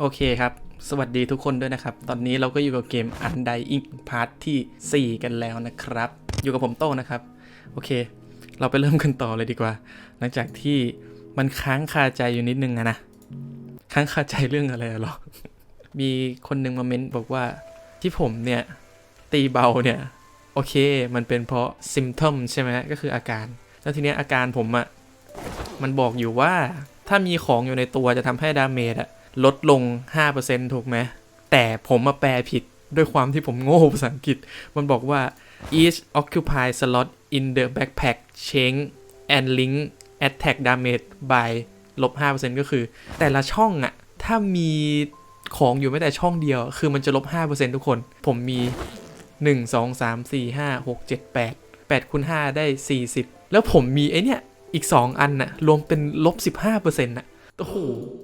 โอเคครับ สวัสดีทุกคนด้วยนะครับ ตอนนี้เราก็อยู่กับเกม Undying Part ที่ 4 กันแล้วนะครับ อยู่กับผมโต้นะครับ โอเค เราไปเริ่มกันต่อเลยดีกว่า หลังจากที่มันค้างคาใจอยู่นิดนึงอะนะค้างคาใจเรื่องอะไรหรอ มีคนหนึงมาเม้นบอกว่าที่ผมเนี่ย ตีเบาเนี่ย โอเค มันเป็นเพราะ symptom ใช่ไหมก็คืออาการ แล้วทีเนี้ยอาการผมอะมันบอกอยู่ว่าถ้ามีของอยู่ในตัวจะทำให้ดาเมจอะ ลดลง 5%ถูกไหม แต่ผมมาแปลผิดด้วยความที่ผมโง่ภาษาอังกฤษ มันบอกว่า each occupy slot in the backpack change and link attack damage by ลบ 5%ก็คือ แต่ละช่องอะถ้ามีของอยู่ไม่แต่ช่องเดียว คือมันจะลบ 5%ทุกคน ผมมี 1 2 3 4 5 6 7 8 8คูณ5ได้ 40 แล้วผมมีไอเนี่ยอีก 2 อันน่ะ รวมเป็นลบ 15%น่ะ โอ้โห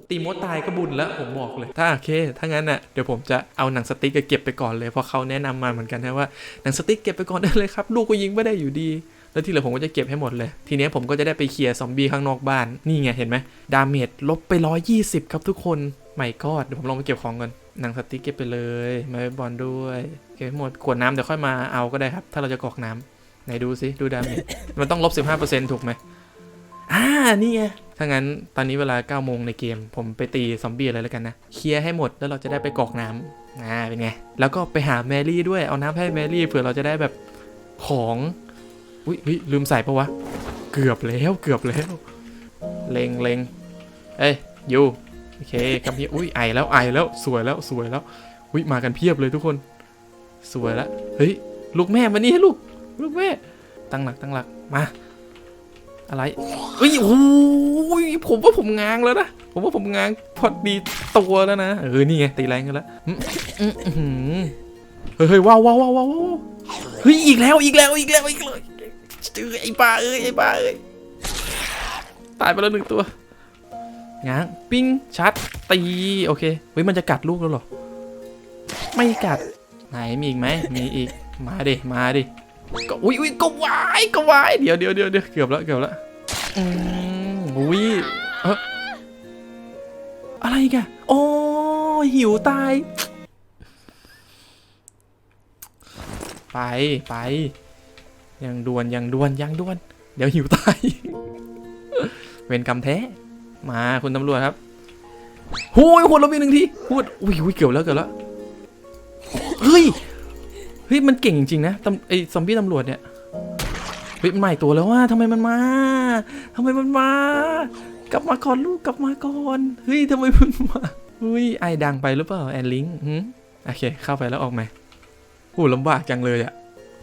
ตีมดตายก็บุญแล้วผมบอกเลย ถ้าโอเค ถ้างั้นน่ะเดี๋ยวผมจะเอาหนังสติ๊กเก็บไปก่อนเลย เพราะเขาแนะนำมาเหมือนกันนะว่าหนังสติ๊กเก็บไปก่อนได้เลยครับ ลูกก็ยิงไม่ได้อยู่ดี แล้วที่เหลือผมก็จะเก็บให้หมดเลย ทีนี้ผมก็จะได้ไปเคลียร์ซอมบี้ข้างนอกบ้าน นี่ไงเห็นไหมดาเมจลบไป 120 ครับทุกคนไม่กอดเดี๋ยวผมลองไปเก็บของก่อนหนังสติ๊กเก็บไปเลยไม้บอลด้วยเก็บให้หมดขวดน้ำเดี๋ยวค่อยมาเอาก็ได้ครับ ถ้าเราจะกรอกน้ำไหนดูสิดูดาเมจมันต้องลบ15%ถูกไหม อ่า นี่ไง ถ้างั้นตอนนี้เวลา9โมงในเกม ผมไปตีซอมบี้อะไรแล้วกันนะ เคลียร์ให้หมดแล้วเราจะได้ไปกอกน้ำอ่า เป็นไง แล้วก็ไปหาแมรี่ด้วย เอาน้ำให้แมรี่เผื่อเราจะได้แบบของ อุ้ยอุ๊ยลืมใส่ปะวะ เกือบแล้วเกือบแล้ว เลงเลงเอ้ยยูโอเคกำพีร์อุ้ยไอแล้วไอแล้วสวยแล้วสวยแล้ว อุ้ยมากันเพียบเลยทุกคน สวยล้วเฮ้ย ลูกแม่มานี่ให้ลูก ลูกแม่ ตั้งหลักตั้งหลักมา อะไรเอ้ยโอ้ยผมว่าผมง้างแล้วนะ ผมว่าผมง้างพอดีตัวแล้วนะ เออ นี่ไงตีแรงกันแล้วเฮ้ยเฮ้ยว้าวว้าวว้าวว้าวเฮ้ย อีกแล้ว อีกแล้ว อีกแล้ว อีกเลยไอ้บ้าเอ้ย ไอ้บ้าเอ้ย ตายไปแล้วหนึ่งตัว ง้าง ปิ้ง ชัด ตี โอเค เฮ้ย มันจะกัดลูกแล้วหรอ ไม่กัด ไหน มีอีกไหม มีอีก มาดิ มาดิ ก็อุ้ยอุ้ยก็วายก็วายเดี๋ยวเดี๋ยวเดี๋ยวเดี๋ยวเกือบแล้วเกือบแล้วอืมอุ้ยเอออะไรกันโอ้หิวตาย ไปไปยังดวนยังดวนยังดวน เดี๋ยวหิวตาย เวรกรรมแท้ มาคุณตำรวจครับหูยหัวเรามีหนึ่งทีพูยอุ้ยเกือบแล้วเกือบแล้วเฮ้ย เฮ้ยมันเก่งจริงนะตไอ้ซอมบี้ตำรวจเนี่ยเฮ้ยมันใหม่ตัวแล้วว่าทำไมมันมาทำไมมันมา กลับมาก่อนลูกกลับมาก่อนเฮ้ยทำไมมันมาเฮ้ยไอดังไปหรือเปล่าแอนลิงหืมโอเคเข้าไปแล้วออกไหมโหลำบากจังเลยอะ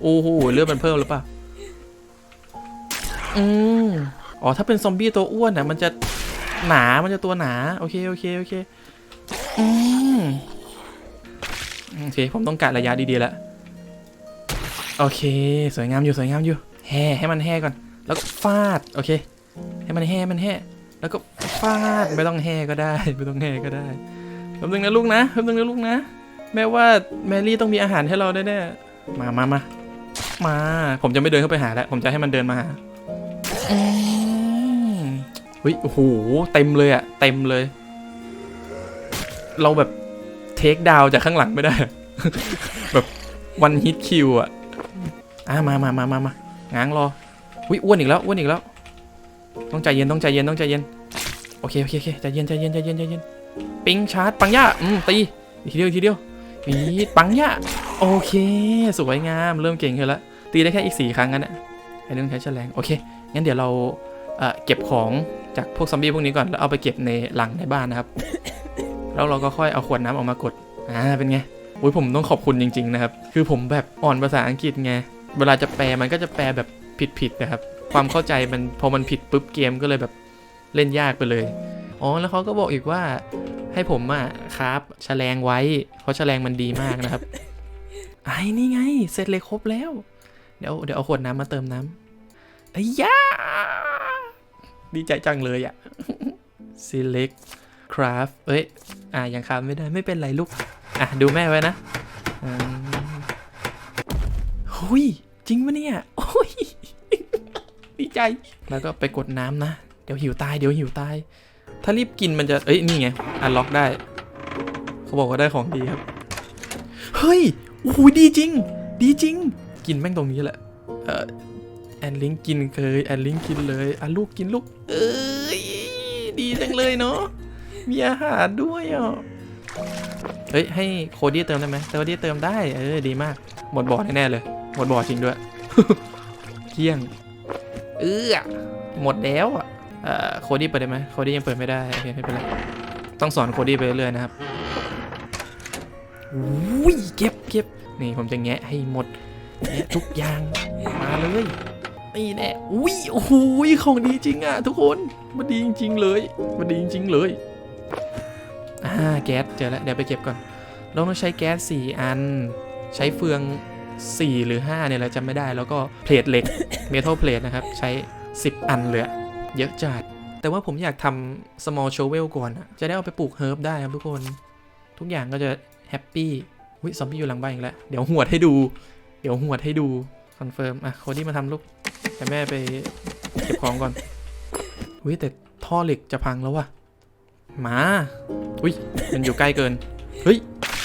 โอ้โหเลือดมันเพิ่มหรือเปล่าอืมอ๋อถ้าเป็นซอมบี้ตัวอ้วนอะมันจะหนามันจะตัวหนา โอเคโอเคโอเคอืมโอเค ผมต้องกะระยะดีๆแล้ว โอเค สวยงามอยู่สวยงามอยู่ แห่ให้มันแห่ก่อน แล้วฟาด โอเค ให้มันแห่มันแห่แล้วก็ฟาดไม่ต้องแห่ก็ได้ไม่ต้องแห่ก็ได้แป๊บนึงนะลูกนะแป๊บนึงนะลูกนะ แม้ว่าแมรี่ต้องมีอาหารให้เราแน่ๆมามามามา ผมจะไม่เดินเข้าไปหาแล้ว ผมจะให้มันเดินมาหาอืมเฮ้ยโอ้โหเต็มเลยอะเต็มเลย เราแบบเทคดาวจากข้างหลังไม่ได้ แบบวันฮิตคิวอะ อะมามามามามาง้างรออุ้ยอ้วนอีกแล้วอ้วนอีกแล้ว ต้องใจเย็นต้องใจเย็นต้องใจเย็นโอเคโอเคโอเคใจเย็นใจเย็นใจเย็นใจเย็นปิงชาร์จปังย่าอืมตีอีกทีเดียวอีกทีเดียวปีดปังย่าโอเค สวยงามเริ่มเก่งขึ้นแล้วตีได้แค่อีกสี่ครั้งกันนะไอ้เรื่องใช้แฉลงโอเคงั้นเดี๋ยวเราเอ่อเก็บของจากพวกซอมบี้พวกนี้ก่อนแล้วเอาไปเก็บในหลังในบ้านนะครับ แล้วเราก็ค่อยเอาขวดน้ำออกมากดอ่าเป็นไงโอ้ยผมต้องขอบคุณจริง ๆ นะครับ คือผมแบบอ่อนภาษาอังกฤษไง เวลาจะแปลมันก็จะแปลแบบผิดๆนะครับ ความเข้าใจมันพอมันผิดปุ๊บเกมก็เลยแบบเล่นยากไปเลย อ๋อแล้วเขาก็บอกอีกว่าให้ผมอะครับแฉลงไว้ เพราะแฉลงมันดีมากนะครับ ไอ้นี่ไง เสร็จเลยครบแล้ว เดี๋ยวเดี๋ยวเอาขวดน้ำมาเติมน้ำไอ้ยาดีใจจังเลยอะ select craft เอ้ย อะยังคาไม่ได้ไม่เป็นไรลูก อะ ดูแม่ไว้นะ อืมหุยจริงปะเนี่ยโอ้ยดีใจ แล้วก็ไปกดน้ำนะ เดี๋ยวหิวตาย เดี๋ยวหิวตาย ถ้ารีบกินมันจะ เอ้ย นี่ไง อันล็อกได้ เขาบอกว่าได้ของดีครับ เฮ้ย โอ้โหดีจริง ดีจริง กินแม่งตรงนี้แหละ เออแอนลิงกินเคย แอนลิงกินเลยอะลูกกินลูก เอ้ย ดีจังเลยเนาะ มีอาหารด้วยอะ เฮ้ย ให้โคดี้เติมได้ไหมโคดี้เติมได้ เออ ดีมาก หมดบ่อแน่เลย หมดบ่อจริงด้วย เที่ยง เออหมดแล้วอะโคดี้เปิดได้ไหมโคดี้ยังเปิดไม่ได้โอเคไม่เป็นไรต้องสอนโคดี้ไปเรื่อยๆนะครับอุ้ยเก็บเก็บนี่ผมจะแงะให้หมดแงะทุกอย่างมาเลยนี่แน่อุ้ยโอ้โหของดีจริงอะทุกคนมันดีจริง ๆ เลยมันดีจริง ๆ เลยอ่าแก๊สเจอแล้วเดี๋ยวไปเก็บก่อนเราต้องใช้แก๊ส4อัน ใช้เฟือง 4 หรือ 5 เนี่ยเราจำไม่ได้ แล้วก็เพลทเหล็กเมทัลเพลทนะครับ ใช้ 10 อันเลยอเยอะจัด แต่ว่าผมอยากทำ small shovel ก่อนอะจะได้เอาไปปลูกเฮิร์บได้ครับทุกคน ทุกอย่างก็จะแฮปปี้วิซอมบี้อยู่หลังบ้านอีกแล้ว เดี๋ยวหวดให้ดู เดี๋ยวหวดให้ดู คอนเฟิร์ม อะโคดี้มาทำลูก แต่แม่ไปเก็บของก่อนวิแต่ท่อเหล็กจะพังแล้ววะมา อุ้ยมันอยู่ใกล้เกิน เฮ้ย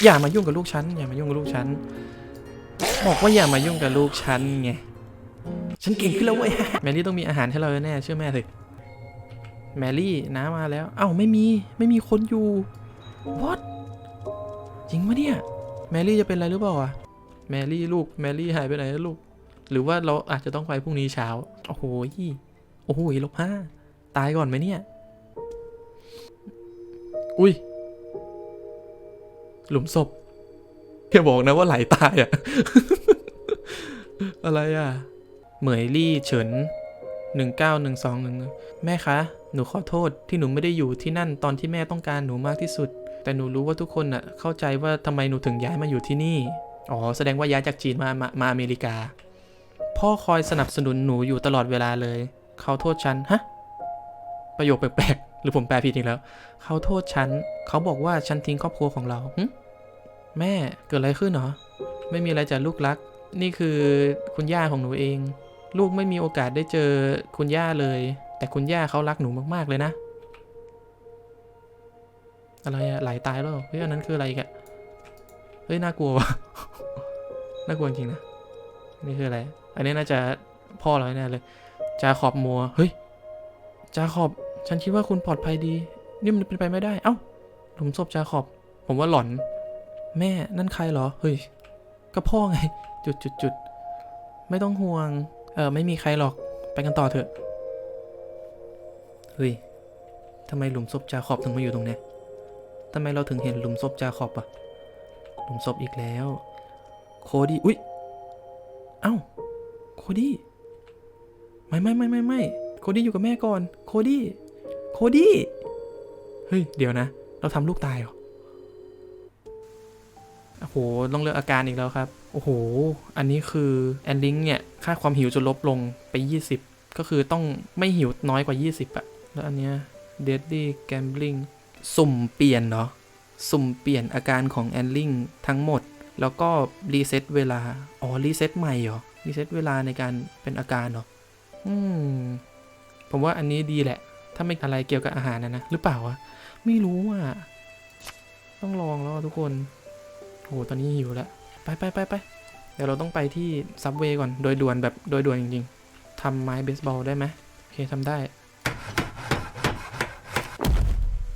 อย่ามายุ่งกับลูกฉัน อย่ามายุ่งกับลูกฉัน บอกว่าอย่ามายุ่งกับลูกฉันไง ฉันเก่งขึ้นแล้วเว้ย แมรี่ต้องมีอาหารให้เราแน่เชื่อแม่สิแมรี่น้ามาแล้ว เอ้าไม่มีไม่มีคนอยู่ what จริงปะเนี่ย แมรี่จะเป็นอะไรหรือเปล่าอะแมรี่ลูกแมรี่หายไปไหนลูก หรือว่าเราอาจจะต้องไปพรุ่งนี้เช้า โอ้โหโอ้โหลบห้าตายก่อนไหมเนี่ย อุ้ย หลุมศพ อย่าบอกนะว่าไหลตายอะอะไรอะเหมยลี่เฉินหนึ่งเก้าหนึ่งสองหนึ่งแม่คะ หนูขอโทษที่หนูไม่ได้อยู่ที่นั่นตอนที่แม่ต้องการหนูมากที่สุด แต่หนูรู้ว่าทุกคนน่ะเข้าใจว่าทำไมหนูถึงย้ายมาอยู่ที่นี่ อ๋อ แสดงว่าย้ายจากจีนมามามาอเมริกา พ่อคอยสนับสนุนหนูอยู่ตลอดเวลาเลย เขาโทษฉัน ฮะ ประโยคแปลกๆ หรือผมแปลผิดอีกแล้ว เขาโทษฉัน เขาบอกว่าฉันทิ้งครอบครัวของเราหึ แม่เกิดอะไรขึ้นเหรอ ไม่มีอะไรจากลูกรัก นี่คือคุณย่าของหนูเอง ลูกไม่มีโอกาสได้เจอคุณย่าเลย แต่คุณย่าเขารักหนูมากๆเลยนะ อะไรอะไหลตายแล้วเฮ้ยอันนั้นคืออะไรกอะเฮ้ยน่ากลัววะน่ากลัวจริงนะนี่คืออะไร อันนี้น่าจะพ่อเราแน่เลยจาขอบมัวเฮ้ยจาขอบฉันคิดว่าคุณปลอดภัยดี นี่มันเป็นไปไม่ได้ เอ้าหลุมศพจาขอบ ผมว่าหลอน แม่นั่นใครเหรอ เฮ้ย ก็พ่อไง จุดจุดจุดไม่ต้องห่วง เออไม่มีใครหรอก ไปกันต่อเถอะ เฮ้ยทำไมหลุมศพจาขอบถึงมาอยู่ตรงเนี้ยทำไมเราถึงเห็นหลุมศพจาขอบอะหลุมศพอีกแล้ว โคดี้ อุ๊ยเอ้า โคดี้ ไม่ไม่ไม่ไม่ไม่โคดี้อยู่กับแม่ก่อน โคดี้ โคดี้ เฮ้ย เดี๋ยวนะ เราทำลูกตายเหรอ โอ้โหต้องเลือกอาการอีกแล้วครับ โอ้โห อันนี้คือแอนดิงเนี่ย ค่าความหิวจะลดลงไป 20 ก็คือต้องไม่หิวน้อยกว่า 20อะแล้วอันเนี้ย deadly gambling สุ่มเปลี่ยนเหรอสุ่มเปลี่ยนอาการของแอนลิงทั้งหมด แล้วก็รีเซ็ตเวลา อ๋อ รีเซ็ตใหม่เหรอ รีเซ็ตเวลาในการเป็นอาการเหรออืม ผมว่าอันนี้ดีแหละ ถ้าไม่อะไรเกี่ยวกับอาหารนะนะ หรือเปล่าวะ ไม่รู้อะ ต้องลองแล้วทุกคน โหตอนนี้หิวแล้ว ไปไปไปไปเดี๋ยวเราต้องไปที่ซับเวย์ก่อน โดยด่วนแบบโดยด่วนจริงๆทำไม้เบสบอลได้ไหมโอเคทำได้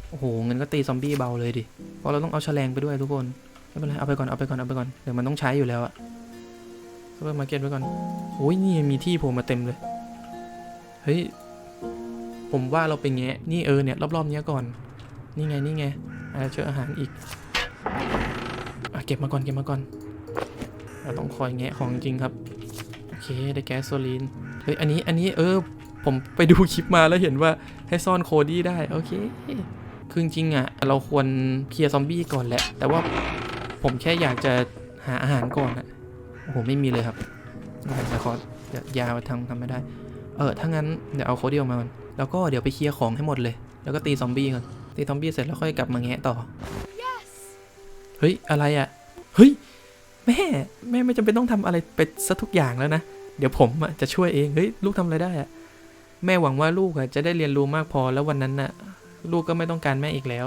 โอ้โหเงินก็ตีซอมบี้เบาเลยดิ เพราะเราต้องเอาแฉลงไปด้วยทุกคน ไม่เป็นไร เอาไปก่อน เอาไปก่อน เอาไปก่อน เดี๋ยวมันต้องใช้อยู่แล้วอะซูเปอร์มาร์เก็ตไว้ก่อนโอ้ยนี่มีที่ผล่มาเต็มเลย เฮ้ย ผมว่าเราไปแงะ นี่เออเนี่ยรอบๆเนี้ยก่อน นี่ไงนี่ไงอาจจะเจออาหารอีก ก็บมาก่อนเก็บมาก่อน เราต้องคอยแงะของจริงครับ โอเคได้แก๊สโซลีน เฮ้ยอันนี้อันนี้เออ ผมไปดูคลิปมาแล้วเห็นว่าให้ซ่อนโคดี้ได้ โอเค คือจริงๆอะ เราควรเคลียร์ซอมบี้ก่อนแหละ แต่ว่าผมแค่อยากจะหาอาหารก่อนอะโอ้โหไม่มีเลยครับผมจะขอยาวทำทำไม่ได้ เออถ้างั้นเดี๋ยวเอาโคดี้ออกมาก่อน แล้วก็เดี๋ยวไปเคลียร์ของให้หมดเลย แล้วก็ตีซอมบี้ก่อน ตีซอมบี้เสร็จแล้วค่อยกลับมาแงะต่อ เฮ้ย อะไรอะ เฮ้ยแม่แม่ไม่จำเป็นต้องทำอะไรไปซะทุกอย่างแล้วนะ เดี๋ยวผมจะช่วยเองเฮ้ยลูกทำอะไรได้อะแม่หวังว่าลูกจะได้เรียนรู้มากพอแล้ววันนั้นน่ะ ลูกก็ไม่ต้องการแม่อีกแล้ว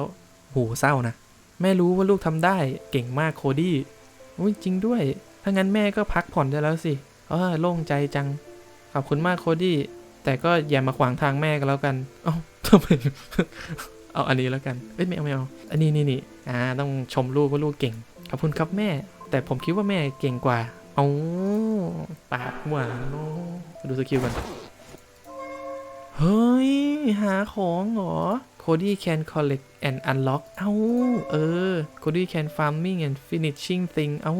โหเศร้านะแม่รู้ว่าลูกทำได้เก่งมากโคดี้อุ้ยจริงด้วย ถ้างั้นแม่ก็พักผ่อนได้แล้วสิเออโล่งใจจัง ขอบคุณมากโคดี้แต่ก็อย่ามาขวางทางแม่กันแล้วกันเอ้าทำไมเอาอันนี้แล้วกันเอ้ยไม่เอาไม่เอาอันนี้นี่นี่อ่าต้องชมลูกว่าลูกเก่ง อบคุณครับแม่ แต่ผมคิดว่าแม่เก่งกว่าเอาปากหวานเนอะดูสกิลกันเฮ้ย หาของเหรอ Cody can collect and unlock เอาเออ Cody can farming and finishing thing เอา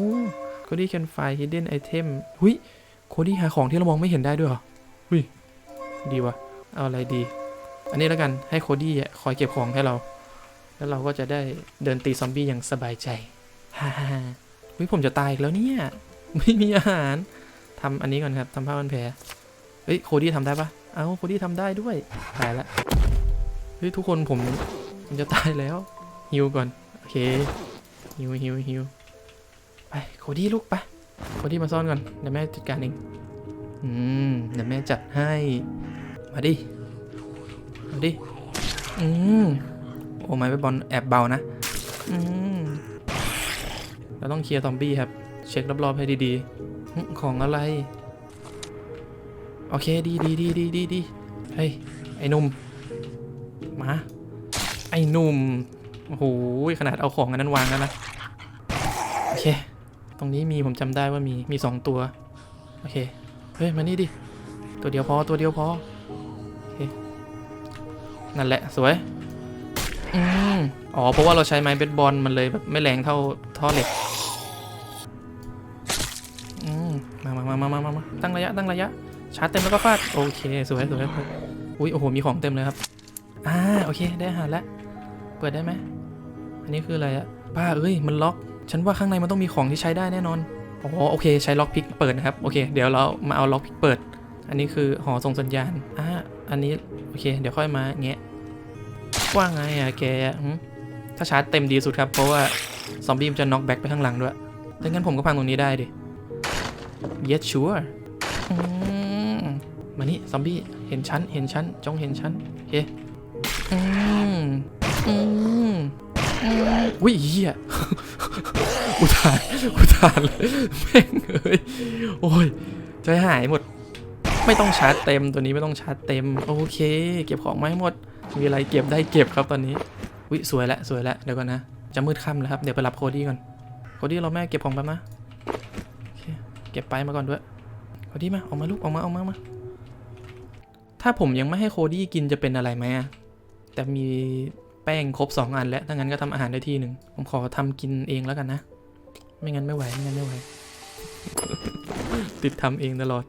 Cody can find hidden item หุย Cody หาของที่เรามองไม่เห็นได้ด้วยเหรอหุยดีวะเอาอะไรดี อันนี้แล้วกันให้โคดี้คอยเก็บของให้เรา แล้วเราก็จะได้เดินตีซอมบี้อย่างสบายใจ ฮ่าฮ่าวิผมจะตายอีกแล้วเนี่ย ไม่มีอาหารทำอันนี้ก่อนครับทำผ้าพันแผลเฮ้ยโคดี้ทำได้ปะเอ้าโคดี้ทำได้ด้วย ตายละเฮ้ยทุกคนผมผมจะตายแล้วฮิวก่อน โอเคฮิวฮิวฮิวไปโคดี้ลูกไปโคดี้มาซ่อนก่อนเดี๋ยวแม่จัดการเองอืมเดี๋ยวแม่จัดให้ มาดิ มาดิ อืมโอ้ไม้ไปบอลแอบเบานะ อืม เราต้องเคลียร์ซอมบี้ครับ เช็ครอบๆให้ดีๆ ของอะไร โอเคดีดีดีดีดีดีเฮ้ย ไอ้นุ่ม มา ไอ้นุ่ม โอ้โห ขนาดเอาของอันนั้นวางแล้วนะ โอเค ตรงนี้มีผมจำได้ว่ามี มีสองตัว โอเค เฮ้ย มานี่ดิ ตัวเดียวพอ ตัวเดียวพอ โอเค นั่นแหละ สวยอืมอ๋อ เพราะว่าเราใช้ไม้เบสบอลมันเลยแบบไม่แรงเท่าท่อเหล็ก มามามามามาตั้งระยะตั้งระยะ ชาร์จเต็มแล้วก็ฟาด โอเค สวยสวยอุ้ยโอ้โห มีของเต็มเลยครับ อ่า โอเค ได้อาหารแล้ว เปิดได้ไหม อันนี้คืออะไรอะป้าเอ้ย มันล็อก ฉันว่าข้างในมันต้องมีของที่ใช้ได้แน่นอน อ๋อ โอเค ใช้ล็อกพิกเปิดนะครับ โอเค เดี๋ยวเรามาเอาล็อกพิกเปิด อันนี้คือหอส่งสัญญาณ อ่า อันนี้ โอเค เดี๋ยวค่อยมาแงะว่าไงอะแกถ้าชาร์จเต็มดีสุดครับ เพราะว่าซอมบี้มันจะน็อกแบ็กไปข้างหลังด้วยดังนั้นผมก็พังตรงนี้ได้ดิ yes sure มานี่ซอมบี้ เห็นชั้นเห็นชั้นจงเห็นชั้นโอเคอืมอืมอืมอุ้ยเหี้ยอุทานอุทานเลยแม่งเอ้ย โอ้ยใจหายหมด ไม่ต้องชาร์จเต็มตัวนี้ไม่ต้องชาร์จเต็ม โอเค เก็บของมาให้หมด มีอะไรเก็บได้เก็บครับตอนนี้วิสวยแล้วสวยแล้วเดี๋ยวก่อนนะ จะมืดค่ำแล้วครับ เดี๋ยวไปรับโคดี้ก่อน โคดี้เราแม่เก็บของแป๊บนะ เก็บไปมาก่อนด้วยโคดี้มาออกมาลูกออกมาออกมามา ถ้าผมยังไม่ให้โคดี้กินจะเป็นอะไรไหมอะแต่มีแป้งครบสองอันแล้วถ้างั้นก็ทำอาหารได้ที่หนึ่งผมขอทำกินเองแล้วกันนะ ไม่งั้นไม่ไหวไม่งั้นไม่ไหว ติดทำเองตลอด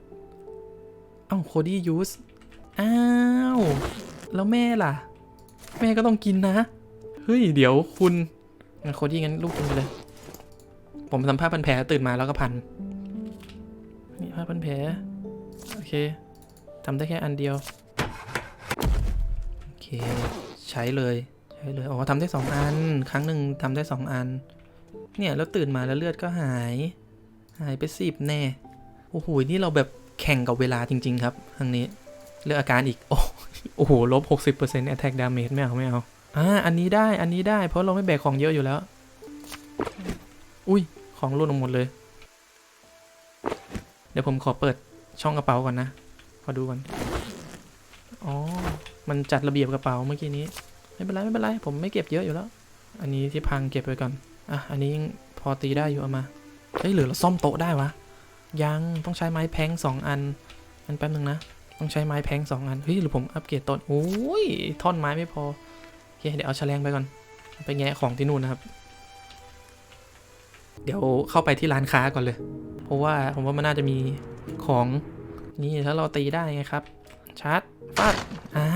เอ้าโคดี้ยูสอ้าว แล้วแม่ล่ะ แม่ก็ต้องกินนะ เฮ้ย เดี๋ยวคุณงั้นโคดี้งั้นลูกกินไปเลย ผมทำผ้าพันแผลตื่นมาแล้วก็พัน นี่ผ้าพันแผลโอเคทำได้แค่อันเดียว โอเค ใช้เลยใช้เลยอ๋อทำได้สองอัน ครั้งหนึ่งทำได้สองอัน เนี่ยแล้วตื่นมาแล้วเลือดก็หาย หายไปสิบแน่ โอ้โห นี่เราแบบแข่งกับเวลาจริง ๆ ครับทางนี้เลือกอาการอีก โอ้โอ้โหลบ60% attack damage ไม่เอาไม่เอาอ่าอันนี้ได้อันนี้ได้เพราะเราไม่แบกของเยอะอยู่แล้ว อุ้ยของหล่นออกหมดเลย ดี๋ยวผมขอเปิดช่องกระเป๋าก่อนนะ ขอดูก่อน อ๋อ มันจัดระเบียบกระเป๋าเมื่อกี้นี้ ไม่เป็นไรไม่เป็นไร ผมไม่เก็บเยอะอยู่แล้ว อันนี้ที่พังเก็บไว้ก่อน อะ อันนี้ยังพอตีได้อยู่เอามา เฮ้ยหรือเราซ่อมโต๊ะได้วะ ยังต้องใช้ไม้แพงสองอันอันแป๊บนึงนะ ต้องใช้ไม้แพงสองอัน เฮ้ยหรือผมอัปเกรดต้นโอ้ยท่อนไม้ไม่พอโอเคเดี๋ยวเอาแฉลงไปก่อน ไปแงะของที่นู่นนะครับ เดี๋ยวเข้าไปที่ร้านค้าก่อนเลย เพราะว่าผมว่ามันน่าจะมีของนี่ถ้าเราตีได้ไงครับชาร์จฟาดอ่า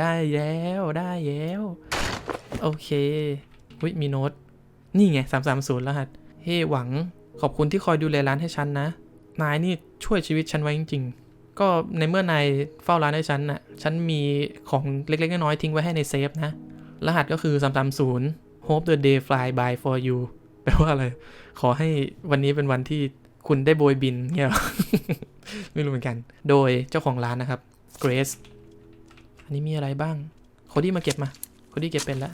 ได้แล้วได้แล้วโอเควิมีโน้ตนี่ไง 330 รหัส เฮ้ หวัง ขอบคุณที่คอยดูแลร้านให้ฉันนะ นายนี่ช่วยชีวิตฉันไว้จริง ๆ ก็ในเมื่อนายเฝ้าร้านให้ฉันน่ะ ฉันมีของเล็ก ๆ น้อยๆทิ้งไว้ให้ในเซฟนะ รหัสก็คือ 330 hope the day fly by for you แปลว่าอะไร ขอให้วันนี้เป็นวันที่ คุณได้โบยบินเงี้ยหรอไม่รู้เหมือนกัน โดยเจ้าของร้านนะครับ Grace อันนี้มีอะไรบ้างโคดี้มาเก็บมาโคดี้เก็บเป็นแล้ว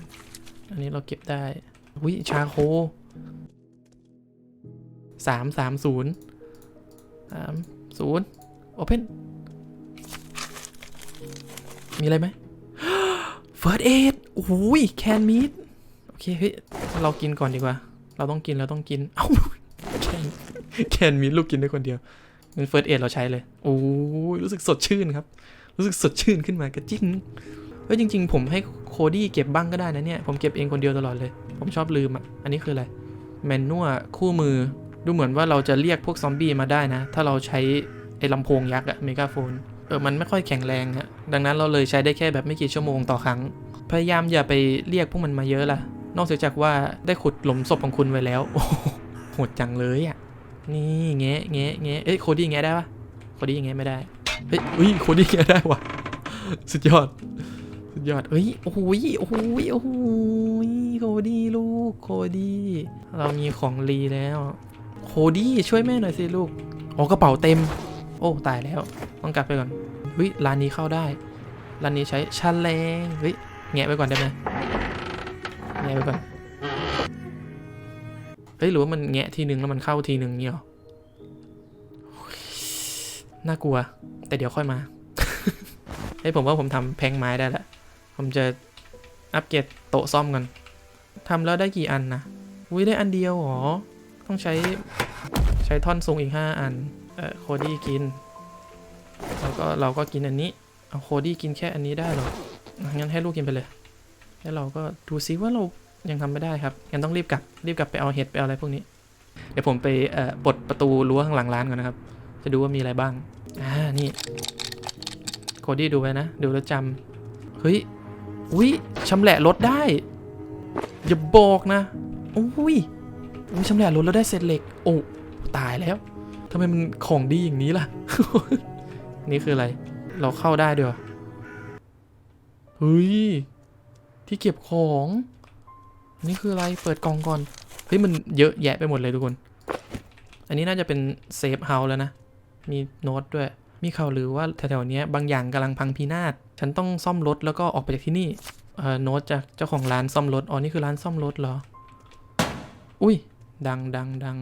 อันนี้เราเก็บได้อุ้ยชาโคสามสามศูนย์สามศูนย์โอเพนมีอะไรไหมเฟิร์สเอดโอ้ยแคนมีดโอเคเฮ้ยเรากินก่อนดีกว่า เราต้องกินเราต้องกิน เอ้าแคน แคนมีลูกกินได้คนเดียวเป็นเฟิร์สเอดเราใช้เลย โอ้ยรู้สึกสดชื่นครับ รู้สึกสดชื่นขึ้นมากระจิ้งเฮ้ยจริง ๆ ผมให้โคดี้เก็บบ้างก็ได้นะเนี่ย ผมเก็บเองคนเดียวตลอดเลย ผมชอบลืมอะ อันนี้คืออะไร แมนนัวคู่มือ ดูเหมือนว่าเราจะเรียกพวกซอมบี้มาได้นะ ถ้าเราใช้ไอ้ลำโพงยักษ์อะเมกาโฟน เออ มันไม่ค่อยแข็งแรงฮะ ดังนั้นเราเลยใช้ได้แค่แบบไม่กี่ชั่วโมงต่อครั้ง พยายามอย่าไปเรียกพวกมันมาเยอะล่ะ นอกจากว่าได้ขุดหลุมศพของคุณไว้แล้ว โหโหดจังเลยอะ นี่แงะแงะแงะเอ้ยโคดี้แงะได้ปะโคดี้แงะไม่ได้เฮ้ยอุ้ยโคดี้แงะได้วะสุดยอดสุดยอดเอ้ยโอ้โหยโอ้โหยโอ้โหยโคดี้ลูกโคดี้เรามีของรีแล้วโคดี้ช่วยแม่หน่อยสิลูกโอ๋อกระเป๋าเต็ม โอ้ตายแล้วต้องกลับไปก่อนเฮ้ยร้านนี้เข้าได้ร้านนี้ใช้ชันแรงเฮ้ยแงะไปก่อนได้ไหมแงะไปก่อน เฮ้ยหรือว่ามันแงะทีหนึ่งแล้วมันเข้าทีหนึ่งเนี่ยหรอน่ากลัว แต่เดี๋ยวค่อยมาเฮ้ยผมว่าผมทำแพงไม้ได้แล้วผมจะอัปเกรดโต๊ะซ่อมกันทำแล้วได้กี่อันนะอุ้ยได้อันเดียวหรอ ต้องใช้ใช้ท่อนทรงอีก 5 อัน เออโคดี้กิน แล้วก็เราก็กินอันนี้ เอาโคดี้กินแค่อันนี้ได้หรอ งั้นให้ลูกกินไปเลย แล้วเราก็ดูซิว่าเรา ยังทำไม่ได้ครับงั้นต้องรีบกลับรีบกลับไปเอาเห็ดไปเอาอะไรพวกนี้ เดี๋ยวผมไปเอ่อปลดประตูรั้วข้างหลังร้านก่อนนะครับ จะดูว่ามีอะไรบ้างอ่านี่โคดี้ดูไว้นะดูแล้วจำเฮ้ยอุ้ยชำแหละรถได้อย่าบอกนะอุ้ยอุ้ยชำแหละรถแล้วได้เศษเหล็ก โอ้ตายแล้วทำไมมันของดีอย่างนี้ล่ะ นี่คืออะไร เราเข้าได้ด้วยเหรอเฮ้ยที่เก็บของ นี่คืออะไรเปิดกล่องก่อนเฮ้ยมันเยอะแยะไปหมดเลยทุกคน อันนี้น่าจะเป็นเซฟเฮาส์แล้วนะ มีโน้ตด้วย มีข่าวหรือว่าแถวๆนี้บางอย่างกำลังพังพินาศฉันต้องซ่อมรถแล้วก็ออกไปจากที่นี่เอ่อโน้ตจากเจ้าของร้านซ่อมรถอ๋อนี่คือร้านซ่อมรถเหรอ อุ้ยดังดังดัง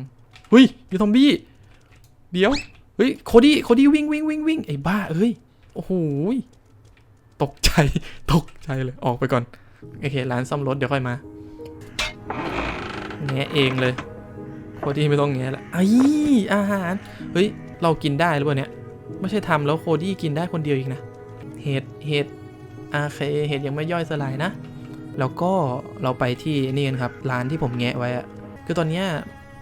เฮ้ยมีซอมบี้เดี๋ยวเฮ้ยโคดี้โคดี้วิ่งวิ่งวิ่งวิ่งไอ้บ้าเอ้ยโอ้โหยตกใจตกใจเลยออกไปก่อนโอเคร้านซ่อมรถเดี๋ยวค่อยมา แงะเองเลยโคดี้ไม่ต้องแงะละไอ้อาหาร เฮ้ย เรากินได้หรือเปล่าเนี่ย ไม่ใช่ทำแล้วโคดี้กินได้คนเดียวอีกนะ เห็ด เห็ดโอเค เห็ดยังไม่ย่อยสลายนะ แล้วก็เราไปที่นี่กันครับ ร้านที่ผมแงะไว้อะคือตอนเนี้ย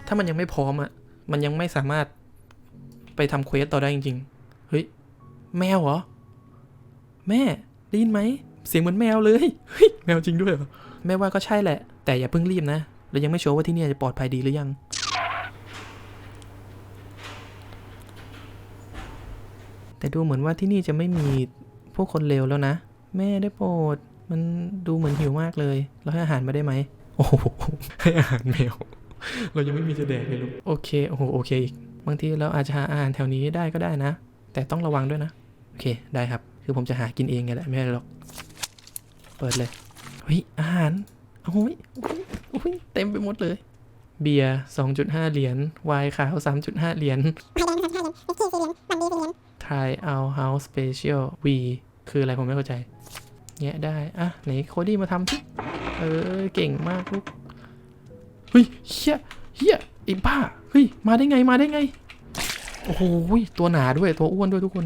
ถ้ามันยังไม่พร้อมอะมันยังไม่สามารถไปทำเควสต่อได้จริงๆ เฮ้ย แมวเหรอ แม่ได้ยินไหม เสียงเหมือนแมวเลย เฮ้ย แมวจริงด้วยเหรอ แม่ว่าก็ใช่แหละ แต่อย่าเพิ่งรีบนะ เรายังไม่ชัวร์ว่าที่นี่จะปลอดภัยดีหรือยัง แต่ดูเหมือนว่าที่นี่จะไม่มีพวกคนเลวแล้วนะ แม่ได้โปรด มันดูเหมือนหิวมากเลย เราให้อาหารมาได้ไหม โอ้โห ให้อาหารแมว เรายังไม่มีจะแดกเลยลูก โอเค โอ้โห โอเคอีก บางทีเราอาจจะหาอาหารแถวนี้ได้ก็ได้นะ แต่ต้องระวังด้วยนะ โอเค ได้ครับ คือผมจะหากินเองไงแหละไม่ได้หรอก เปิดเลย เฮ้ย อาหารโอ้ย อ้ยโอ้ยเต็มไปหมดเลย เบียร์2.5เหรียญไวน์ขาว3.5เหรียญไข่แดงสามห้าเหรียญวิสกี้สี่เหรียญบันดีสี่เหรียญทายเอาเฮาส์สเปเชียลวีคืออะไรผมไม่เข้าใจแงะได้ อะ ไหนโคดี้มาทำสิเออ เก่งมากลูกเฮ้ยเฮียเฮียไอ้บ้าเฮ้ย มาได้ไงมาได้ไง โอ้โหตัวหนาด้วยตัวอ้วนด้วยทุกคน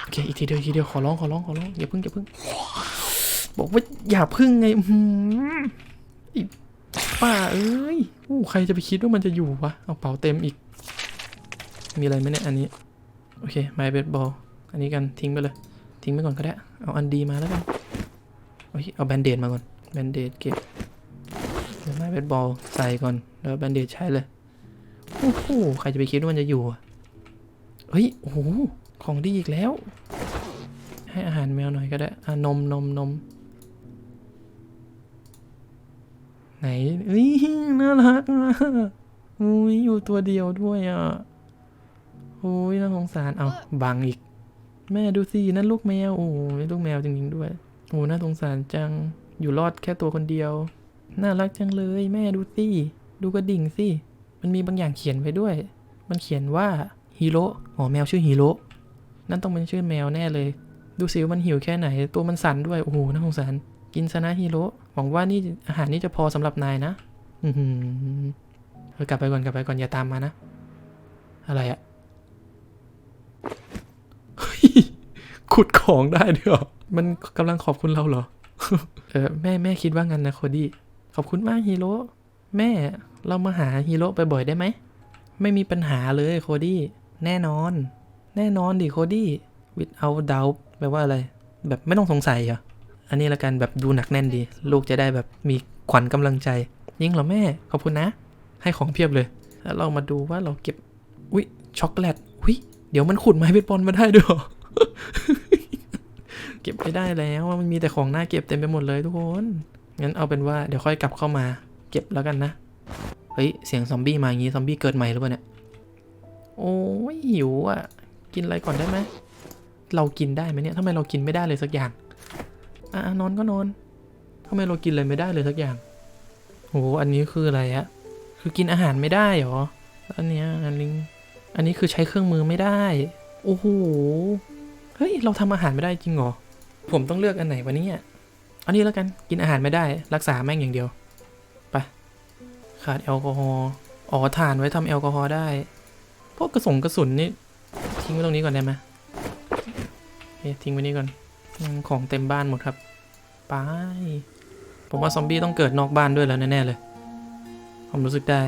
โอเค อีกทีเดียวอีกทีเดียวขอร้องขอร้องขอร้องอย่าพึ่งอย่าพึ่ง บอกว่าอย่าพึ่งไงอื้อหือไอีป้าเอ้ยอู้ใครจะไปคิดว่ามันจะอยู่วะ เอาเป๋าเต็มอีก มีอะไรไหมเนี่ยอันนี้ โอเคไม้เบสบอลอันนี้กันทิ้งไปเลย ทิ้งไปก่อนก็ได้ เอาอันดีมาแล้วกันโอ้ยเอาแบนเดดมาก่อน แบนเดดเก็บเดี๋ยวไม้เบสบอลใส่ก่อน แล้วแบนเดดใช้เลยโอ้โหใครจะไปคิดว่ามันจะอยู่อะเฮ้ย โอ้โห ของดีอีกแล้ว ให้อาหารแมวหน่อยก็ได้ อะ นมนมนม ไหนเอ้ยน่ารักอะอุ้ยอยู่ตัวเดียวด้วยอะโอ้ยน่าสงสารเอาบังอีก แม่ดูสินั่นลูกแมวโอ้ยลูกแมวจริงๆด้วยโอ้น่าสงสารจังอยู่รอดแค่ตัวคนเดียว น่ารักจังเลย แม่ดูสิดูกระดิ่งสิมันมีบางอย่างเขียนไว้ด้วย มันเขียนว่าฮีโร่อ๋อแมวชื่อฮีโร่นั่นต้องเป็นชื่อแมวแน่เลย ดูสิว่ามันหิวแค่ไหน ตัวมันสั่นด้วยโอ้โหน่าสงสารกินซะนะฮีโร่ หวังว่านี่อาหารนี่จะพอสำหรับนายนะ อือ กลับไปก่อนกลับไปก่อนอย่าตามมานะ อะไรอะขุดของได้เด้วยเหรอมันกำลังขอบคุณเราเหรอ เออแม่แม่คิดว่างั้นนะโคดี้ ขอบคุณมากฮีโร่ แม่เรามาหาฮีโร่ไปบ่อยได้ไหม ไม่มีปัญหาเลยโคดี้ แน่นอน แน่นอนดิโคดี้ without doubt แปลว่าอะไร แบบไม่ต้องสงสัยเหรอ อันนี้ละกันแบบดูหนักแน่นดี ลูกจะได้แบบมีขวัญกำลังใจ ยิ่งเหรอแม่ ขอบคุณนะ ให้ของเพียบเลย แล้วเรามาดูว่าเราเก็บอุ๊ยช็อกโกแลตอุ๊ยเดี๋ยวมันขุดไม้เบสบอลมาได้ด้วยเหรอเก็บไม่ได้แล้วมันมีแต่ของหน่าเก็บเต็มไปหมดเลยทุกคนงั้นเอาเป็นว่าเดี๋ยวค่อยกลับเข้ามา เก็บแล้วกันนะเฮ้ยเสียงซอมบี้มาอย่างงี้ซอมบี้เกิดใหม่หรือเปล่าเนี่ยโอ้ยหิวอะ กินอะไรก่อนได้ไหมเรากินได้ไหมเนี่ยทำไมเรากินไม่ได้เลยสักอย่าง อะนอนก็นอนทำไมเรากินอะไรไม่ได้เลยสักอย่างโหอันนี้คืออะไรอะคือกินอาหารไม่ได้เหรอ อันเนี้ยอันนี้อันนี้คือใช้เครื่องมือไม่ได้ โอ้โห เฮ้ย เราทำอาหารไม่ได้จริงเหรอ ผมต้องเลือกอันไหนวะเนี่ยอันนี้แล้วกัน กินอาหารไม่ได้ รักษาแม่งอย่างเดียว ไป ขาดแอลกอฮอล์ อ๋อถ่านไว้ทำแอลกอฮอล์ได้ พวกกระสงกระสุนนี่ทิ้งไว้ตรงนี้ก่อนได้ไหมเฮ้ทิ้งไว้นี่ก่อน ของเต็มบ้านหมดครับ ไป ผมว่าซอมบี้ต้องเกิดนอกบ้านด้วยแล้วแน่ๆเลย ผมรู้สึกได้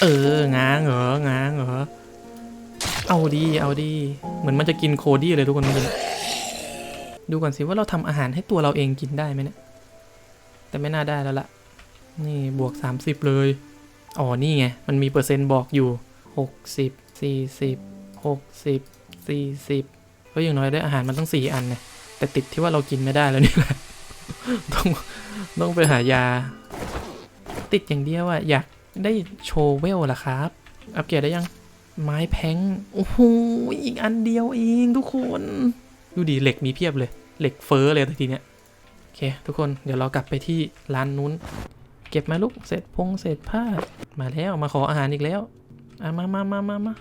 เออง้างเหรอง้างเหรอ เอาดี เอาดี เหมือนมันจะกินโคดี้เลยทุกคนดูดูก่อนสิว่าเราทำอาหารให้ตัวเราเองกินได้ไหมเนี่ย แต่ไม่น่าได้แล้วล่ะ นี่บวก 30 เลย อ๋อ นี่ไง มันมีเปอร์เซ็นต์บอกอยู่ 60 40 60 40เฮ้ยอย่างน้อยได้อาหารมันต้อง 4 อันเนี่ย แต่ติดที่ว่าเรากินไม่ได้แล้วนี่แหละต้องต้องไปหายา ติดอย่างเดียวอะอยากได้โชว์เวลล่ะครับ อัปเกรดได้ยัง ไม้แพงโอ้โหอีกอันเดียวเองทุกคน ดูดิเหล็กมีเพียบเลย เหล็กเฟ้อเลยทีเนี้ยโอเค ทุกคนเดี๋ยวเรากลับไปที่ร้านนู้น เก็บมาลูกเศษพงเศษผ้ามาแล้วมาขออาหารอีกแล้วอะมามามามามา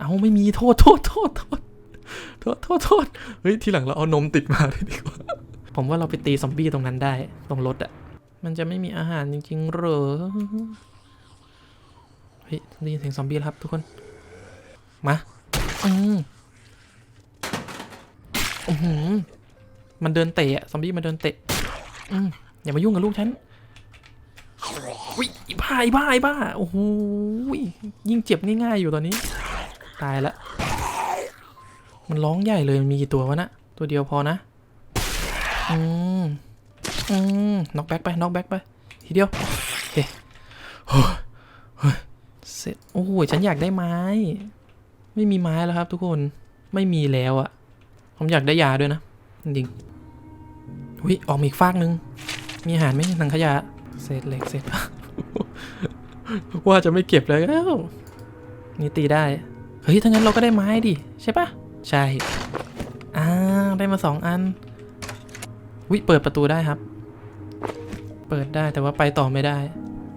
เอาไม่มีโทษโทษโทษโทษ โทษโทษโทษเฮ้ยทีหลังเราเอานมติดมาดีกว่า ผมว่าเราไปตีซอมบี้ตรงนั้นได้ตรงรถอะมันจะไม่มีอาหารจริงๆเหรอเฮ้ยได้ยินเสียงซอมบี้แล้วครับทุกคน มาอืมอือหือมันเดินเตะอะซอมบี้มันเดินเตะอืมอย่ามายุ่งกับลูกฉันวิอีบ้าอีบ้าอีบ้าโอ้โหยิ่งเจ็บง่ายๆอยู่ตอนนี้ ตายละ มันร้องใหญ่เลยมันมีกี่ตัววะนะตัวเดียวพอนะ อืม อืมน็อกแบ็กไปน็อกแบ็กไป ทีเดียวเคโอ้ยเสร็จโอ้ยฉันอยากได้ไม้ ไม่มีไม้แล้วครับ ทุกคนไม่มีแล้วอะผมอยากได้ยาด้วยนะจริงอุ้ยออกมาอีกฟากนึง มีอาหารไหมหนังขยะเศษเหล็กเศษว่าจะไม่เก็บเลยแล้วนี่ตีได้ เฮ้ยถ้างั้นเราก็ได้ไม้ดิ ใช่ปะ ใช่ อ่า ได้มาสองอัน วิเปิดประตูได้ครับ เปิดได้แต่ว่าไปต่อไม่ได้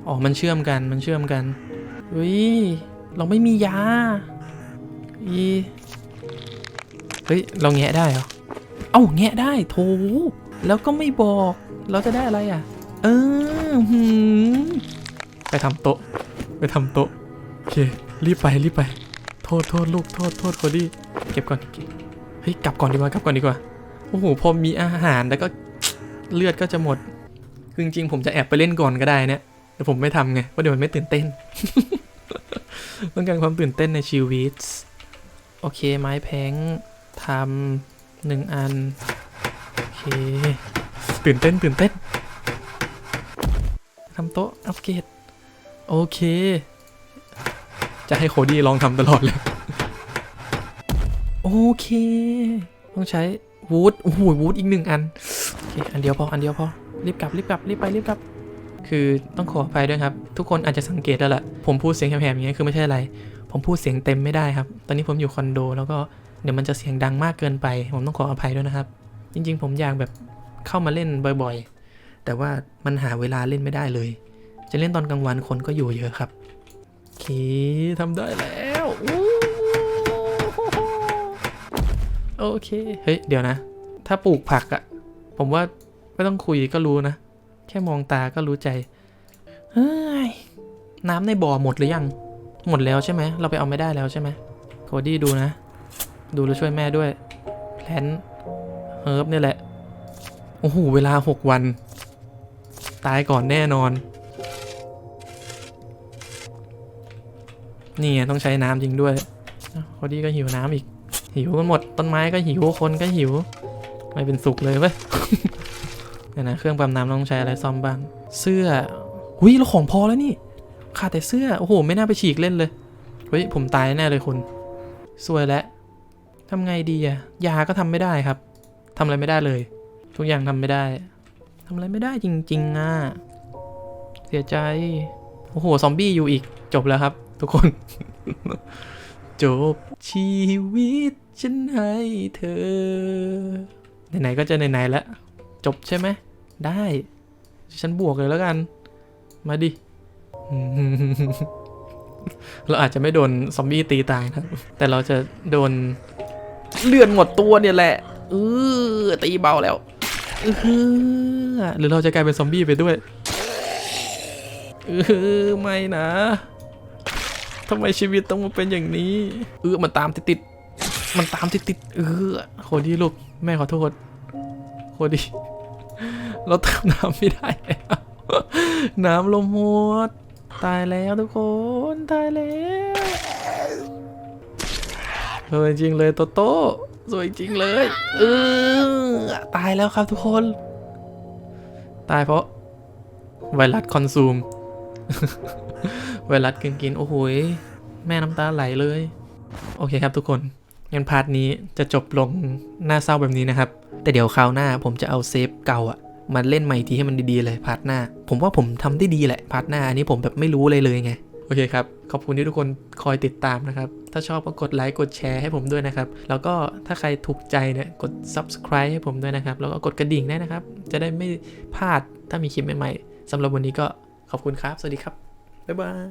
อ๋อ มันเชื่อมกัน มันเชื่อมกันวิเราไม่มียา อี เฮ้ย เราแงะได้เหรอ เอ้าแงะได้โถแล้วก็ไม่บอก เราจะได้อะไรอะ เออหืมไปทำโต๊ะ ไปทำโต๊ะ โอเค รีบไป รีบไป ษโทษลูกโทษโทษโคดี้เก็บก่อนเฮ้ยกลับก่อนดีกว่ากลับก่อนดีกว่าโอ้โหพอมีอาหารแล้วก็เลือดก็จะหมดคือจริงๆผมจะแอบไปเล่นก่อนก็ได้นี่ยแต่ผมไม่ทำไงเพราะเดี๋ยวมันไม่ตื่นเต้นต้องการความตื่นเต้นในชีวิตโอเคไม้แพงทำหนึ่งอันโอเคตื่นเต้นตื่นเต้นทำโต๊ะอัปเกรดโอเค จะให้โคดี้ลองทำตลอดเลย โอเค ต้องใช้วูดโอ้โหวูดอีกหนึ่งอันโอเคอันเดียวพออันเดียวพอรีบกลับรีบกลับรีบไปรีบกลับ คือต้องขออภัยด้วยครับ ทุกคนอาจจะสังเกตแล้วล่ะผมพูดเสียงแหบๆอย่างเงี้ยคือไม่ใช่อะไร ผมพูดเสียงเต็มไม่ได้ครับ ตอนนี้ผมอยู่คอนโดแล้วก็เดี๋ยวมันจะเสียงดังมากเกินไป ผมต้องขออภัยด้วยนะครับ จริง ๆ ผมอยากแบบเข้ามาเล่นบ่อยๆ แต่ว่ามันหาเวลาเล่นไม่ได้เลย จะเล่นตอนกลางวันคนก็อยู่เยอะครับ เคทำได้แล้วโอเค เฮ้ย เดี๋ยวนะ ถ้าปลูกผักอะผมว่าไม่ต้องคุยก็รู้นะ แค่มองตาก็รู้ใจ เฮ้ย น้ำในบ่อหมดหรือยัง หมดแล้วใช่ไหม เราไปเอาไม่ได้แล้วใช่ไหมโคดี้ดูนะ ดูแล้วช่วยแม่ด้วย แพลนเฮิร์บเนี่ยแหละ โอ้โห เวลาหกวัน ตายก่อนแน่นอน นี่ไงต้องใช้น้ำจริงด้วยอ้าดีก็หิวน้ำอีก หิวกันหมดต้นไม้ก็หิวคนก็หิว ไม่เป็นสุขเลยเว้ยเดี๋ยนะเครื่องปั๊มน้ำต้องใช้อะไรซ่อมบ้าง เสื้อหุ้ยเราของพอแล้วนี่ขาดแต่เสื้อโอ้โหไม่น่าไปฉีกเล่นเลยเฮ้ยผมตายแน่เลยคุณสวยแล้วทำไงดีอะยาก็ทำไม่ได้ครับทำอะไรไม่ได้เลย ทุกอย่างทำไม่ได้ทำอะไรไม่ได้จริงๆอะเสียใจโอ้โหซอมบี้อยู่อีกจบแล้วครับ ทุกคน จบชีวิตฉันให้เธอ ไหนๆก็จะไหนๆแล้ว จบใช่ไหม ได้ ฉันบวกเลยแล้วกัน มาดิ เราอาจจะไม่โดนซอมบี้ตีตายนะครับแต่เราจะโดนเลื่อนหมดตัวเนี่ยแหละเออตีเบาแล้วเออหรือเราจะกลายเป็นซอมบี้ไปด้วยเออไม่นะ ทำไมชีวิตต้องมาเป็นอย่างนี้ เออมันตามติดติดๆมันตามติดติดๆเออโคดีลูก แม่ขอโทษโคดี เราเติมน้ำไม่ได้แล้วน้ำลมหมด ตายแล้วทุกคน ตายแล้วสวยจริงเลยโตโต้สวยจริงเลยเออตายแล้วครับทุกคน ตายเพราะไวรัสคอนซูม ไวรัสกินกินโอ้โหยแม่น้ำตาไหลเลย โอเคครับทุกคนงั้นพาร์ทนี้จะจบลงน่าเศร้าแบบนี้นะครับ แต่เดี๋ยวคราวหน้าผมจะเอาเซฟเก่าอะมาเล่นใหม่อีกทีให้มันดีๆเลยพาร์ทหน้า ผมว่าผมทำได้ดีแหละพาร์ทหน้าอันนี้ผมแบบไม่รู้เลยเลยไงโอเคครับ ขอบคุณที่ทุกคนคอยติดตามนะครับ ถ้าชอบก็กดไลค์กดแชร์ให้ผมด้วยนะครับ แล้วก็ถ้าใครถูกใจเนี่ยกด subscribe ให้ผมด้วยนะครับ แล้วก็กดกระดิ่งได้นะครับ จะได้ไม่พลาดถ้ามีคลิปใหม่ๆสำหรับวันนี้ก็ขอบคุณครับ สวัสดีครับ บ๊ายบาย